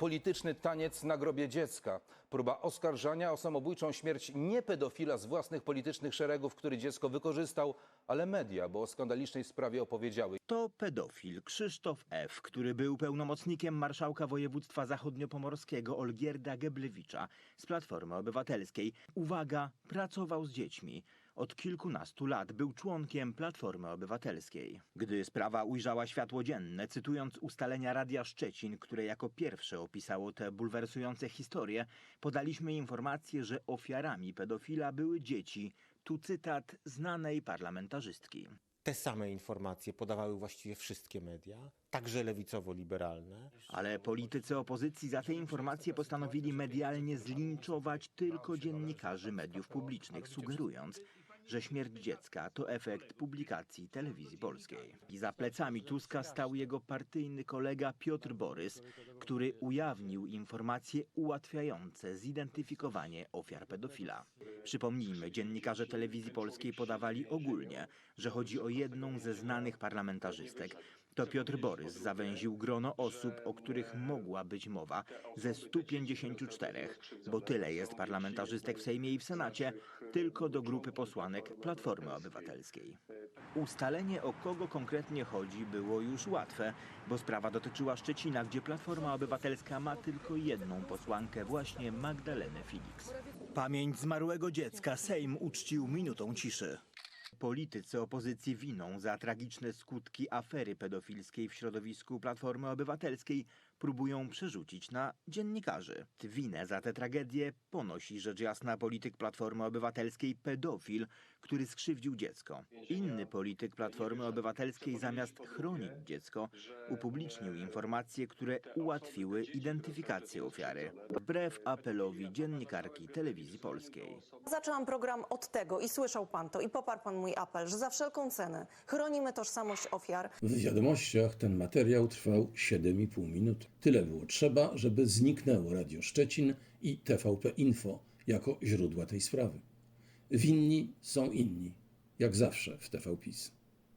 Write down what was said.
Polityczny taniec na grobie dziecka. Próba oskarżania o samobójczą śmierć nie pedofila z własnych politycznych szeregów, który dziecko wykorzystał, ale media, bo o skandalicznej sprawie opowiedziały. To pedofil Krzysztof F., który był pełnomocnikiem marszałka województwa zachodniopomorskiego Olgierda Geblewicza z Platformy Obywatelskiej. Uwaga, pracował z dziećmi. Od kilkunastu lat był członkiem Platformy Obywatelskiej. Gdy sprawa ujrzała światło dzienne, cytując ustalenia Radia Szczecin, które jako pierwsze opisało te bulwersujące historie, podaliśmy informację, że ofiarami pedofila były dzieci. Tu cytat znanej parlamentarzystki. Te same informacje podawały właściwie wszystkie media, także lewicowo-liberalne. Ale politycy opozycji za te informacje postanowili medialnie zlinczować tylko dziennikarzy mediów publicznych, sugerując, że śmierć dziecka to efekt publikacji telewizji polskiej. I za plecami Tuska stał jego partyjny kolega Piotr Borys, który ujawnił informacje ułatwiające zidentyfikowanie ofiar pedofila. Przypomnijmy, dziennikarze telewizji polskiej podawali ogólnie, że chodzi o jedną ze znanych parlamentarzystek. To Piotr Borys zawęził grono osób, o których mogła być mowa, ze 154, bo tyle jest parlamentarzystek w Sejmie i w Senacie, tylko do grupy posłanek Platformy Obywatelskiej. Ustalenie o kogo konkretnie chodzi było już łatwe, bo sprawa dotyczyła Szczecina, gdzie Platforma Obywatelska ma tylko jedną posłankę, właśnie Magdalenę Felix. Pamięć zmarłego dziecka Sejm uczcił minutą ciszy. Politycy opozycji winą za tragiczne skutki afery pedofilskiej w środowisku Platformy Obywatelskiej próbują przerzucić na dziennikarzy. Winę za tę tragedię ponosi rzecz jasna polityk Platformy Obywatelskiej pedofil, który skrzywdził dziecko. Inny polityk Platformy Obywatelskiej zamiast chronić dziecko upublicznił informacje, które ułatwiły identyfikację ofiary. Wbrew apelowi dziennikarki telewizji polskiej. Zaczęłam program od tego i słyszał pan to i poparł pan mój apel, że za wszelką cenę chronimy tożsamość ofiar. W wiadomościach ten materiał trwał 7,5 minuty. Tyle było trzeba, żeby zniknęło Radio Szczecin i TVP Info jako źródła tej sprawy. Winni są inni, jak zawsze w TV PiS.